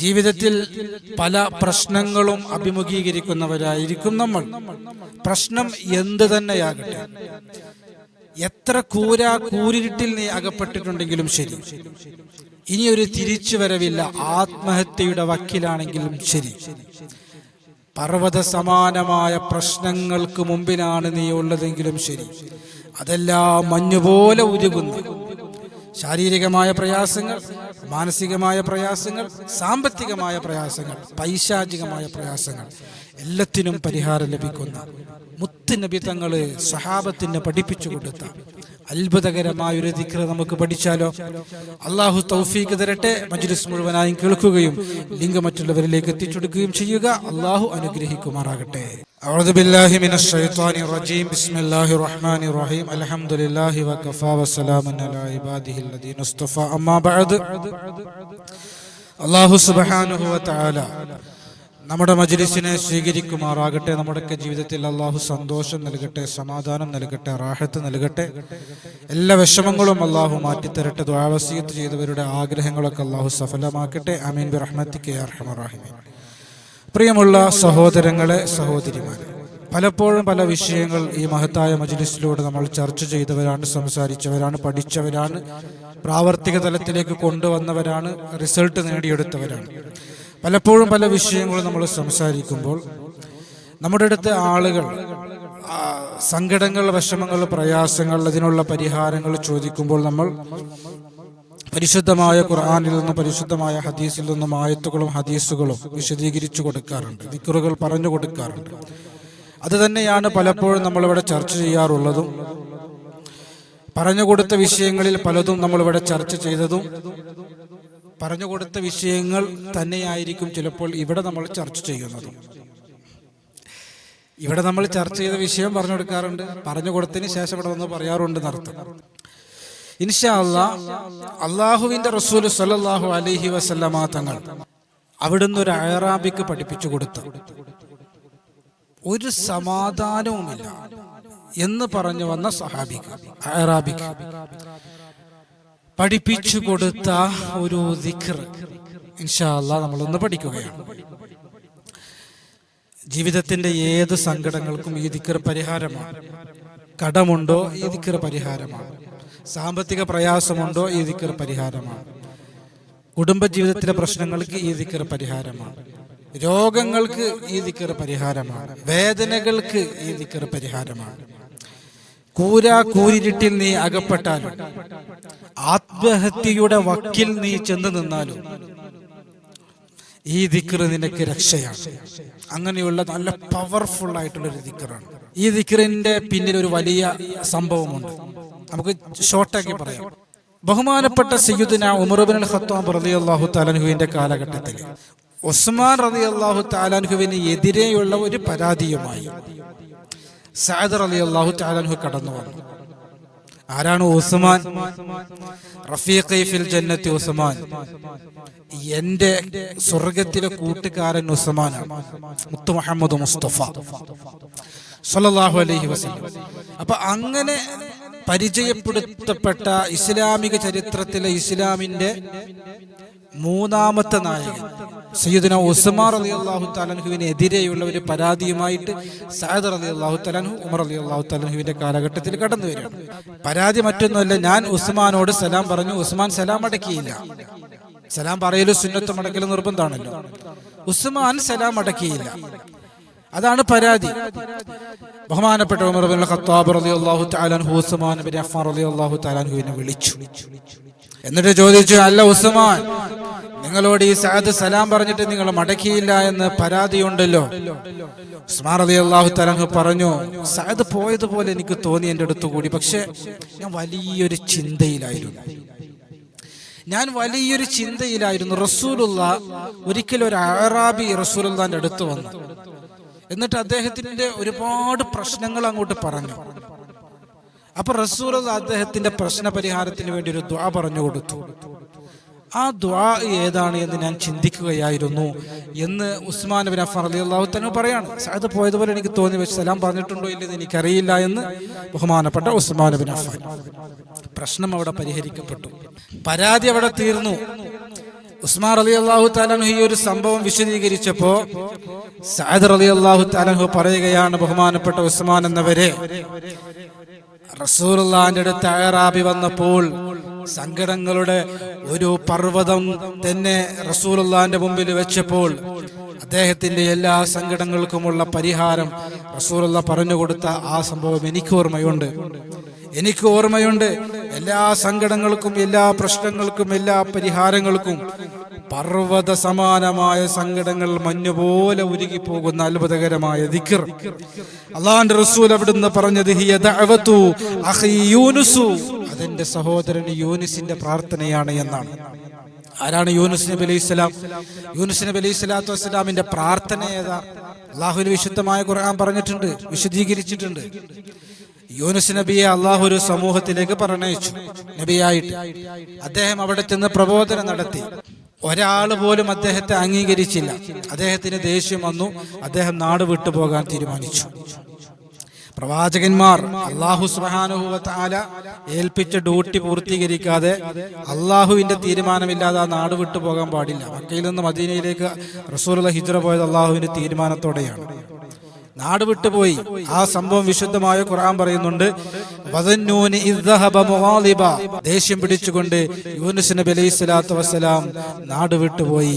ജീവിതത്തിൽ പല പ്രശ്നങ്ങളും അഭിമുഖീകരിക്കുന്നവരായിരിക്കും നമ്മൾ. പ്രശ്നം എന്ത് തന്നെയാകട്ടെ. എത്ര കൂര കൂരിരുട്ടിൽ നീ അകപ്പെട്ടിട്ടുണ്ടെങ്കിലും ശരി. ഇനി ഒരു തിരിച്ചു വരവില്ല. ആത്മഹത്യയുടെ വക്കിലാണെങ്കിലും ശരി. പർവത സമാനമായ പ്രശ്നങ്ങൾക്ക് മുമ്പിലാണ് നീ ഉള്ളതെങ്കിലും ശരി. അതെല്ലാം മഞ്ഞുപോലെ ഉരുകുന്നു. ശാരീരികമായ പ്രയാസങ്ങൾ മാനസികമായ പ്രയാസങ്ങൾ സാമ്പത്തികമായ പ്രയാസങ്ങൾ പൈശാചികമായ പ്രയാസങ്ങൾ എല്ലാത്തിനും പരിഹാരം ലഭിക്കുന്ന മുത്ത് നബി തങ്ങൾ സഹാബത്തിന് പഠിപ്പിച്ചു കൊടുത്ത അത്ഭുതകരമായ ഒരു ദിക്ര നമുക്ക് പഠിച്ചാലോ അള്ളാഹു തൗഫീക്ക് തരട്ടെ മജ്ലിസ് മുഴുവനായും കേൾക്കുകയും ലിംഗ മറ്റുള്ളവരിലേക്ക് എത്തിച്ചെടുക്കുകയും ചെയ്യുക അള്ളാഹു അനുഗ്രഹിക്കുമാറാകട്ടെ أعوذ بالله من الشيطان الرجيم بسم الله الرحمن الرحيم الحمد لله وكفى وسلام على عباده الذين اصطفى أما بعد അള്ളാഹു സുബഹാനുഹു വതആല നമ്മുടെ മജ്ലിസിനെ സ്വീകരിക്കുമാറാകട്ടെ. നമ്മുടെയൊക്കെ ജീവിതത്തിൽ അള്ളാഹു സന്തോഷം നൽകട്ടെ സമാധാനം നൽകട്ടെ റാഹത്ത് നൽകട്ടെ. എല്ലാ വിഷമങ്ങളും അള്ളാഹു മാറ്റിത്തരട്ടെ. ദ്വാവസീയത്ത് ചെയ്തവരുടെ ആഗ്രഹങ്ങളൊക്കെ അള്ളാഹു സഫലമാക്കട്ടെ. അമീൻ റഹ്മത്തിക്ക് അർഹമറാഹിമീൻ പ്രിയമുള്ള സഹോദരങ്ങളെ സഹോദരിമാരെ പലപ്പോഴും പല വിഷയങ്ങൾ ഈ മഹത്തായ മജ്ലിസിലൂടെ നമ്മൾ ചർച്ച ചെയ്തവരാണ് സംസാരിച്ചവരാണ് പഠിച്ചവരാണ് പ്രാവർത്തിക തലത്തിലേക്ക് കൊണ്ടുവന്നവരാണ് റിസൾട്ട് നേടിയെടുത്തവരാണ്. പലപ്പോഴും പല വിഷയങ്ങളും നമ്മൾ സംസാരിക്കുമ്പോൾ നമ്മുടെ അടുത്ത് ആളുകൾ സങ്കടങ്ങൾ വിഷമങ്ങൾ പ്രയാസങ്ങൾ അതിനുള്ള പരിഹാരങ്ങൾ ചോദിക്കുമ്പോൾ നമ്മൾ പരിശുദ്ധമായ ഖുർആാനിൽ നിന്നും പരിശുദ്ധമായ ഹദീസിൽ നിന്നും ആയത്തുകളും ഹദീസുകളും വിശദീകരിച്ചു കൊടുക്കാറുണ്ട്. ദിക്കറുകൾ പറഞ്ഞു കൊടുക്കാറുണ്ട്. അത് തന്നെയാണ് പലപ്പോഴും നമ്മളിവിടെ ചർച്ച ചെയ്യാറുള്ളതും. പറഞ്ഞു കൊടുത്ത വിഷയങ്ങളിൽ പലതും നമ്മളിവിടെ ചർച്ച ചെയ്തതും. പറഞ്ഞു കൊടുത്ത വിഷയങ്ങൾ തന്നെയായിരിക്കും ചിലപ്പോൾ ഇവിടെ നമ്മൾ ചർച്ച ചെയ്യുന്നത്. ഇവിടെ നമ്മൾ ചർച്ച ചെയ്ത വിഷയം പറഞ്ഞു കൊടുക്കാറുണ്ട്. പറഞ്ഞു കൊടുത്തതിന് ശേഷം ഇവിടെ വന്ന് പറയാറുണ്ട് നടത്തും ഇൻഷാ അല്ലാ അള്ളാഹുവിന്റെ റസൂൽ സല്ലല്ലാഹു അലഹി വസല്ലമ തങ്ങൾ അവിടുന്ന് ഒരു അയറാബിക്ക് പഠിപ്പിച്ചു കൊടുത്തു. ഒരു സമാധാനവുമില്ല എന്ന് പറഞ്ഞു വന്ന സഹാബിക്ക് അയറാബിക്ക് പഠിപ്പിച്ചു കൊടുത്ത ഒരു ദിഖർ ഇൻഷാ അല്ലാ നമ്മളൊന്ന് പഠിക്കുകയാണ്. ജീവിതത്തിന്റെ ഏത് സങ്കടങ്ങൾക്കും ഈ ദിക്കർ പരിഹാരമാണ്. കടമുണ്ടോ? ഈ ദിക്കർ പരിഹാരമാണ്. സാമ്പത്തിക പ്രയാസമുണ്ടോ? ഈ ദിക്കർ പരിഹാരമാണ്. കുടുംബജീവിതത്തിലെ പ്രശ്നങ്ങൾക്ക് ഈ ദിക്കർ പരിഹാരമാണ്. രോഗങ്ങൾക്ക് ഈ ദിക്കർ പരിഹാരമാണ്. വേദനകൾക്ക് ഈ ദിക്കർ പരിഹാരമാണ്. കൂര കൂരിരുട്ടിൽ നീ അകപ്പെട്ടാലും ആത്മഹത്യയുടെ വക്കിൽ നീ ചെന്ന് നിന്നാലും ഈ ദിക്കർ നിനക്ക് രക്ഷയാണ്. അങ്ങനെയുള്ള നല്ല പവർഫുൾ ആയിട്ടുള്ള ഒരു ദിക്കറാണ് ഈ ദിക്കറിന്റെ പിന്നിൽ ഒരു വലിയ സംഭവമുണ്ട്. നമുക്ക് ഷോർട്ടാക്കി പറയാം. ബഹുമാനപ്പെട്ട സയ്യുദിന ഉമർബിൻ ഖത്താബ് റതി അള്ളാഹു താലൻഹുവിന്റെ കാലഘട്ടത്തിൽ ഉസ്മാൻ റതി അള്ളാഹു താലാൻഹുവിന് എതിരെയുള്ള ഒരു പരാതിയുമായി സഅദ് അലി അള്ളാഹു താലു കടന്നു വന്നു. ആരാണ് ഉസ്മാൻ? റഫീഖ് ഫിൽ ജന്നത്തി ഉസ്മാൻ. എന്റെ സ്വർഗത്തിലെ കൂട്ടുകാരൻ ഉസ്മാനാണ്. മുത്തു മുഹമ്മദ് മുസ്തഫ. സല്ലല്ലാഹു അലൈഹി വസല്ലം. അപ്പൊ അങ്ങനെ പരിചയപ്പെടുത്തപ്പെട്ട ഇസ്ലാമിക ചരിത്രത്തിലെ ഇസ്ലാമിന്റെ മൂന്നാമത്തെ നായകൻ സയ്യിദിന ഉസ്മാർ അലി അള്ളാഹു താലൻഹുവിന് എതിരെയുള്ള ഒരു പരാതിയുമായിട്ട് സയദ് അലി അള്ളാഹു തലൻഹു ഉമർ അലി അള്ളാഹു തലൻഹുവിന്റെ കാലഘട്ടത്തിൽ കടന്നു വരികയാണ്. പരാതി മറ്റൊന്നുമല്ല ഞാൻ ഉസ്മാനോട് സലാം പറഞ്ഞു ഉസ്മാൻ സലാം അടക്കിയില്ല. സലാം പറയലും സുന്നത്ത് മടക്കലും നിർബന്ധമാണല്ലോ. ഉസ്മാൻ സലാം അടക്കിയില്ല. അതാണ് പരാതി. ബഹുമാനപ്പെട്ട ഉമർ ബിൻ ഖത്താബ് റളിയല്ലാഹു തആല അൻഹു ഉസ്മാൻ ബിൻ അഫ്ഫാൻ റളിയല്ലാഹു തആല അൻഹുവിനെ വിളിച്ചു. എന്നിട്ട് ചോദിച്ചു അല്ല ഉസ്മാൻ നിങ്ങളോട് ഈ സഅദ് സലാം പറഞ്ഞിട്ട് നിങ്ങൾ മടക്കിയില്ല എന്ന് പരാതിയുണ്ടല്ലോ? ഉസ്മാൻ റളിയല്ലാഹു തആല അൻഹു പറഞ്ഞു സഅദ് പോയതുപോലെ എനിക്ക് തോന്നി എന്റെ അടുത്ത് കൂടി പക്ഷെ ഞാൻ വലിയൊരു ചിന്തയിലായിരുന്നു. ഞാൻ വലിയൊരു ചിന്തയിലായിരുന്നു. റസൂലുള്ള ഒരിക്കലും ഒരു അറാബി റസൂലുള്ളാന്റെ അടുത്ത് വന്നു. എന്നിട്ട് അദ്ദേഹത്തിന്റെ ഒരുപാട് പ്രശ്നങ്ങൾ അങ്ങോട്ട് പറഞ്ഞു. അപ്പൊ റസൂർ അദ്ദേഹത്തിന്റെ പ്രശ്ന പരിഹാരത്തിന് വേണ്ടി ഒരു ദ്വാ പറഞ്ഞു കൊടുത്തു. ആ ദ്വാ ഏതാണ് എന്ന് ഞാൻ ചിന്തിക്കുകയായിരുന്നു എന്ന് ഉസ്മാൻ ബിൻ അഫർ അലി അള്ളാഹു തന്നെ പറയാണ്. അത് പോയതുപോലെ എനിക്ക് തോന്നി വെച്ച് സലാം പറഞ്ഞിട്ടുണ്ടോ ഇല്ലെന്ന് എനിക്കറിയില്ല എന്ന് ബഹുമാനപ്പെട്ട ഉസ്മാൻ ബിൻ അഫ്ഫാൻ. പ്രശ്നം അവിടെ പരിഹരിക്കപ്പെട്ടു. പരാതി അവിടെ തീർന്നു. ഉസ്മാൻ അലി അള്ളാഹു താലാൻഹു ഈ ഒരു സംഭവം വിശദീകരിച്ചപ്പോ സഅദ് അലി അള്ളാഹു താലാൻഹു പറയുകയാണ് ബഹുമാനപ്പെട്ട ഉസ്മാൻ എന്നവരെ റസൂലുള്ളാന്റെ അടുത്ത് അയറാബി വന്നപ്പോൾ സങ്കടങ്ങളുടെ ഒരു പർവതം തന്നെ റസൂലുള്ളാന്റെ മുമ്പിൽ വെച്ചപ്പോൾ അദ്ദേഹത്തിന്റെ എല്ലാ സങ്കടങ്ങൾക്കുമുള്ള പരിഹാരം റസൂലുള്ള പറഞ്ഞു കൊടുത്ത ആ സംഭവം എനിക്ക് ഓർമ്മയുണ്ട് എനിക്ക് ഓർമ്മയുണ്ട് എല്ലാ സങ്കടങ്ങൾക്കും എല്ലാ പ്രശ്നങ്ങൾക്കും എല്ലാ പരിഹാരങ്ങൾക്കും പർവത സമാനമായ സങ്കടങ്ങൾ മഞ്ഞുപോലെ ഉരുകിപ്പോകുന്ന അത്ഭുതകരമായ ദിക്കർ അള്ളാന്റെ റസൂൽ അവിടുന്ന് പറഞ്ഞത് അതെന്റെ സഹോദരൻ യൂനിസിന്റെ പ്രാർത്ഥനയാണ് എന്നാണ്. ആരാണ് യൂനുസ് നബി അലൈഹി സ്വലാം? യൂനുസ് നബി അലൈഹി സ്വലാത്തു വസ്സലാമിന്റെ പ്രാർത്ഥന ഏതാ? അള്ളാഹുവിന് വിശുദ്ധമായ ഖുർആൻ പറഞ്ഞിട്ടുണ്ട് വിശദീകരിച്ചിട്ടുണ്ട്. യൂനുസ് നബിയെ അള്ളാഹു ഒരു സമൂഹത്തിലേക്ക് പറഞ്ഞയച്ചു. നബിയായിട്ട് അദ്ദേഹം അവിടെ ചെന്ന് പ്രബോധനം നടത്തി. ഒരാൾ പോലും അദ്ദേഹത്തെ അംഗീകരിച്ചില്ല. അദ്ദേഹത്തിന് ദേഷ്യം വന്നു. അദ്ദേഹം നാട് വിട്ടു പോകാൻ തീരുമാനിച്ചു. പ്രവാചകന്മാർ അള്ളാഹു സുബാനുഹുവല ഏൽപ്പിച്ച ഡ്യൂട്ടി പൂർത്തീകരിക്കാതെ അള്ളാഹുവിന്റെ തീരുമാനമില്ലാതെ ആ നാട് വിട്ടു പോകാൻ പാടില്ല. മക്കയിൽ നിന്ന് മദീനയിലേക്ക് റസൂലുള്ള ഹിജ്ര പോയത് അള്ളാഹുവിന്റെ തീരുമാനത്തോടെയാണ്. നാട് വിട്ടുപോയി ആ സംഭവം വിശുദ്ധമായ ഖുർആൻ പറയുന്നുണ്ട്. ദേഷ്യം പിടിച്ചുകൊണ്ട് യൂനുസ് നബി അലൈഹി സ്വലാത്തു വസ്സലാം നാട് വിട്ടുപോയി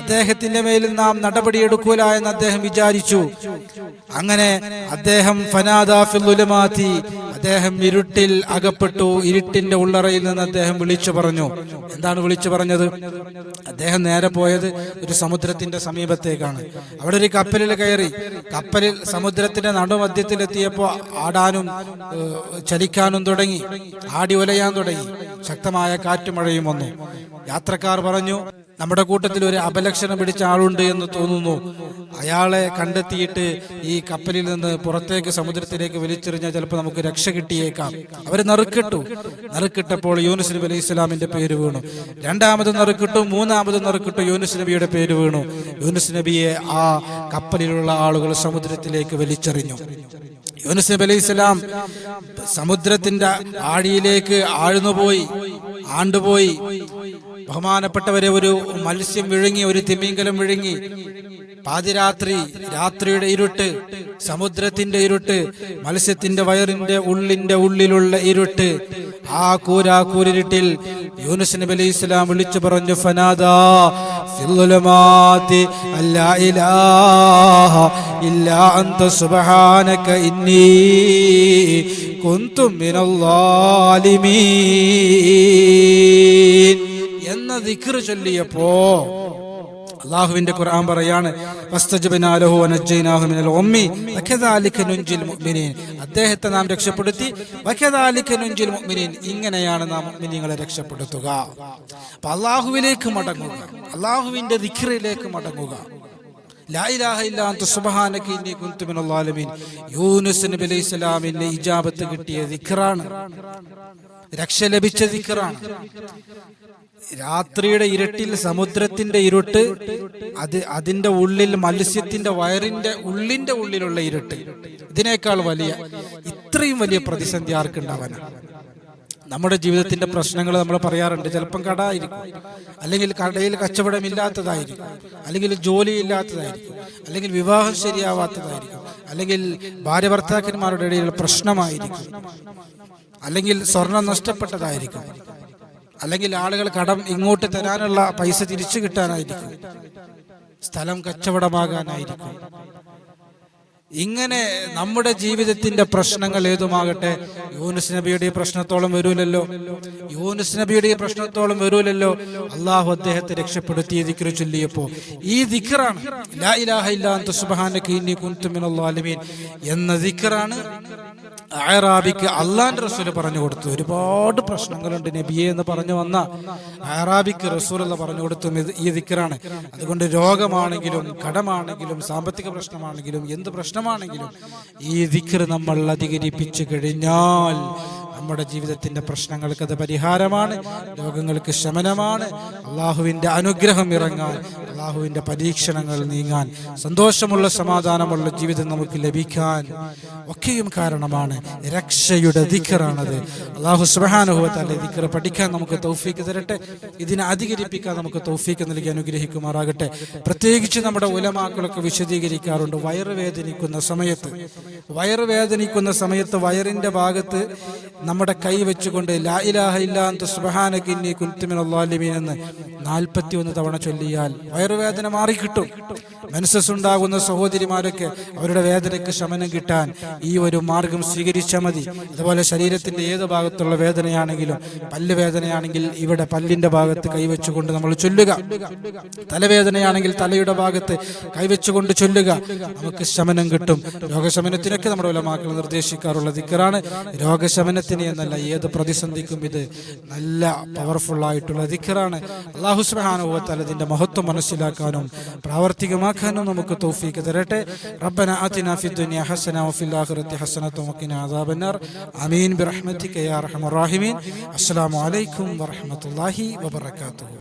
അദ്ദേഹത്തിന്റെ മേലിൽ നാം നടപടിയെടുക്കൂല എന്ന് അദ്ദേഹം വിചാരിച്ചു. അങ്ങനെ അദ്ദേഹം ഫനാദാഫിൽ അദ്ദേഹം ഇരുട്ടിൽ അകപ്പെട്ടു ഇരുട്ടിന്റെ ഉള്ളറയിൽ നിന്ന് അദ്ദേഹം വിളിച്ചു പറഞ്ഞു. എന്താണ് വിളിച്ചു പറഞ്ഞത്? അദ്ദേഹം നേരെ പോയത് ഒരു സമുദ്രത്തിന്റെ സമീപത്തേക്കാണ്. അവിടെ ഒരു കപ്പലിൽ കയറി. കപ്പലിൽ സമുദ്രത്തിന്റെ നടുമധ്യത്തിലെത്തിയപ്പോ ആടാനും ചലിക്കാനും തുടങ്ങി. ആടി ഉലയാൻ തുടങ്ങി. ശക്തമായ കാറ്റുമഴയും വന്നു. യാത്രക്കാർ പറഞ്ഞു നമ്മുടെ കൂട്ടത്തിൽ ഒരു അപലക്ഷണം പിടിച്ച ആളുണ്ട് എന്ന് തോന്നുന്നു. അയാളെ കണ്ടെത്തിയിട്ട് ഈ കപ്പലിൽ നിന്ന് പുറത്തേക്ക് സമുദ്രത്തിലേക്ക് വലിച്ചെറിഞ്ഞാൽ ചിലപ്പോൾ നമുക്ക് രക്ഷ കിട്ടിയേക്കാം. അവർ നറുക്കിട്ടു. നറുക്കിട്ടപ്പോൾ യൂനുസ് നബി അലൈഹി ഇസ്ലാമിന്റെ പേര് വീണു. രണ്ടാമത് നറുക്കിട്ടു മൂന്നാമത് നറുക്കിട്ടു യൂനുസ് നബിയുടെ പേര് വീണു. യൂനുസ് നബിയെ ആ കപ്പലിലുള്ള ആളുകൾ സമുദ്രത്തിലേക്ക് വലിച്ചെറിഞ്ഞു. യൂനുസ് നബി അലൈഹി സ്വലാം സമുദ്രത്തിന്റെ ആഴിയിലേക്ക് ആഴ്ന്നുപോയി. ആണ്ടുപോയി. ബഹുമാനപ്പെട്ടവരെ ഒരു മത്സ്യം വിഴുങ്ങി ഒരു തിമിംഗലം വിഴുങ്ങി. പാതിരാത്രി രാത്രിയുടെ ഇരുട്ട് സമുദ്രത്തിന്റെ ഇരുട്ട് മത്സ്യത്തിന്റെ വയറിന്റെ ഉള്ളിന്റെ ഉള്ളിലുള്ള ഇരുട്ട്. ആ കൂരാ കൂരിരുട്ടിൽ യൂനുസ് നബി അലൈഹി ഇസ്ലാം വിളിച്ചു പറഞ്ഞു ഫനാദാ ഫില്ലുലമാതി അല്ലാ ഇലാഹ ഇല്ലാ അന്ത സുബ്ഹാനക ഇന്നി കുന്തു മിനൽ ളാലിമീൻ എന്ന ദിക്ർ ചൊല്ലിയപ്പോ അള്ളാഹുവിന്റെ ഖുർആൻ പറയാണ് വസ്തജബ്നാലഹു വനജ്ജയ്നാഹു മിനൽ ഉമ്മി വകദാലിക നുൻജിൽ മുഅ്മിനീൻ. അദ്ദേഹത്തെ നാം രക്ഷപ്പെടുത്തി. വഖ്യദാലിക്കനുഞ്ചിൽ മുഅ്മിനീൻ. ഇങ്ങനെയാണ് നാം മുഅ്മിനീങ്ങളെ രക്ഷപ്പെടുത്തുക. അപ്പൊ അള്ളാഹുവിലേക്ക് മടങ്ങുക. അള്ളാഹുവിന്റെ ദിഖറിലേക്ക് മടങ്ങുക. ഇജാബത്ത് കിട്ടിയ ദിക്റാണ് രക്ഷ ലഭിച്ച ദിക്റാണ് രാത്രിയുടെ ഇരുട്ടിൽ സമുദ്രത്തിന്റെ ഇരുട്ട് അത് അതിന്റെ ഉള്ളിൽ മത്സ്യത്തിന്റെ വയറിന്റെ ഉള്ളിന്റെ ഉള്ളിലുള്ള ഇരുട്ട്. ഇതിനേക്കാൾ വലിയ ഇത്രയും വലിയ പ്രതിസന്ധി ആർക്കുണ്ടാവാനാണ് നമ്മുടെ ജീവിതത്തിന്റെ പ്രശ്നങ്ങൾ നമ്മൾ പറയാറുണ്ട്. ചിലപ്പം കട ആയിരിക്കും അല്ലെങ്കിൽ കടയിൽ കച്ചവടമില്ലാത്തതായിരിക്കും. അല്ലെങ്കിൽ ജോലി ഇല്ലാത്തതായിരിക്കും അല്ലെങ്കിൽ വിവാഹം ശരിയാവാത്തതായിരിക്കും. അല്ലെങ്കിൽ ഭാര്യ ഭർത്താക്കന്മാരുടെ ഇടയിൽ പ്രശ്നമായിരിക്കും. അല്ലെങ്കിൽ സ്വർണം നഷ്ടപ്പെട്ടതായിരിക്കും. അല്ലെങ്കിൽ ആളുകൾ കടം ഇങ്ങോട്ട് തരാനുള്ള പൈസ തിരിച്ചു കിട്ടാനായിരിക്കും. സ്ഥലം കച്ചവടമാകാനായിരിക്കും. ഇങ്ങനെ നമ്മുടെ ജീവിതത്തിന്റെ പ്രശ്നങ്ങൾ ഏതുമാകട്ടെ? യൂനുസ് നബിയുടെ പ്രശ്നത്തോളം വരൂലല്ലോ. യൂനുസ് നബിയുടെ പ്രശ്നത്തോളം വരൂലല്ലോ. അള്ളാഹു അദ്ദേഹത്തെ രക്ഷപ്പെടുത്തി ദിക്റ് ചൊല്ലിയപ്പോ. ഈ ളാലിമീൻ എന്ന ദിക്റാണ് അയറാബിക്ക് അള്ളാന്റെ റസൂൽ പറഞ്ഞു കൊടുത്തു. ഒരുപാട് പ്രശ്നങ്ങളുണ്ട് നബിയെ എന്ന് പറഞ്ഞു വന്ന അയറാബിക്ക് റസൂൽ എന്ന് പറഞ്ഞു കൊടുത്തു ഈ ദിക്കറാണ് അതുകൊണ്ട് രോഗമാണെങ്കിലും കടമാണെങ്കിലും സാമ്പത്തിക പ്രശ്നമാണെങ്കിലും എന്ത് പ്രശ്നമാണെങ്കിലും ഈ ദിക്കർ നമ്മൾ അധികരിപ്പിച്ചു കഴിഞ്ഞാൽ നമ്മുടെ ജീവിതത്തിന്റെ പ്രശ്നങ്ങൾക്ക് അത് പരിഹാരമാണ് രോഗങ്ങൾക്ക് ശമനമാണ് അള്ളാഹുവിന്റെ അനുഗ്രഹം ഇറങ്ങാൻ അള്ളാഹുവിന്റെ പരീക്ഷണങ്ങൾ നീങ്ങാൻ സന്തോഷമുള്ള സമാധാനമുള്ള ജീവിതം നമുക്ക് ലഭിക്കാൻ ഒക്കെയും കാരണമാണ്. രക്ഷയുടെ ദിക്കറാണത്. അള്ളാഹു സുബാനുഭവത്താലെ ദിക്കർ പഠിക്കാൻ നമുക്ക് തൗഫീക്ക് തരട്ടെ. ഇതിനെ അധികരിപ്പിക്കാൻ നമുക്ക് തൗഫീക്ക് നൽകി അനുഗ്രഹിക്കുമാറാകട്ടെ. പ്രത്യേകിച്ച് നമ്മുടെ ഉലമാക്കളൊക്കെ വിശദീകരിക്കാറുണ്ട്. വയറ് വേദനിക്കുന്ന സമയത്ത്. വയറ് വേദനിക്കുന്ന സമയത്ത് വയറിന്റെ ഭാഗത്ത് നമ്മുടെ കൈ വെച്ചുകൊണ്ട് ലാ ഇലാഹ ഇല്ലാന്ത സുബഹാനകിന്നി അള്ളാലിമീൻ എന്ന് നാൽപ്പത്തി ഒന്ന് തവണ ചൊല്ലിയാൽ വയറുവേദന മാറിക്കിട്ടും. മനസ്സസ്സുണ്ടാകുന്ന സഹോദരിമാരൊക്കെ അവരുടെ വേദനയ്ക്ക് ശമനം കിട്ടാൻ ഈ ഒരു മാർഗം സ്വീകരിച്ചാൽ മതി. അതുപോലെ ശരീരത്തിന്റെ ഏത് ഭാഗത്തുള്ള വേദനയാണെങ്കിലും പല്ല് വേദനയാണെങ്കിൽ ഇവിടെ പല്ലിന്റെ ഭാഗത്ത് കൈവച്ചുകൊണ്ട് നമ്മൾ ചൊല്ലുക. തലവേദനയാണെങ്കിൽ തലയുടെ ഭാഗത്ത് കൈവച്ചുകൊണ്ട് ചൊല്ലുക. നമുക്ക് ശമനം കിട്ടും. രോഗശമനത്തിനൊക്കെ നമ്മുടെ ഉലമാക്കൾ നിർദ്ദേശിക്കാറുള്ള ദിക്കറാണ്. രോഗശമനത്തിന് എന്നല്ല ഏത് പ്രതിസന്ധിക്കും ഇത് നല്ല പവർഫുൾ ആയിട്ടുള്ള ദിക്കറാണ്. അള്ളാഹുസ്ബഹാനുഭവത്താൽ ഇതിന്റെ മഹത്വം മനസ്സിലാക്കാനും പ്രാവർത്തികമാക്കാനും നമുക്ക് തൗഫീക്ക് തരട്ടെ റബ്ബന ആതിന ഫി ദുനിയ ഹസന വഫിൽ ആഖിറതി ഹസനത വഖിന അദാബന്നാർ ആമീൻ ബിറഹ്മതിക യാ അർഹമർ റഹീമീൻ അസ്സലാമു അലൈക്കും വറഹ്മത്തുള്ളാഹി വബറകാതുഹു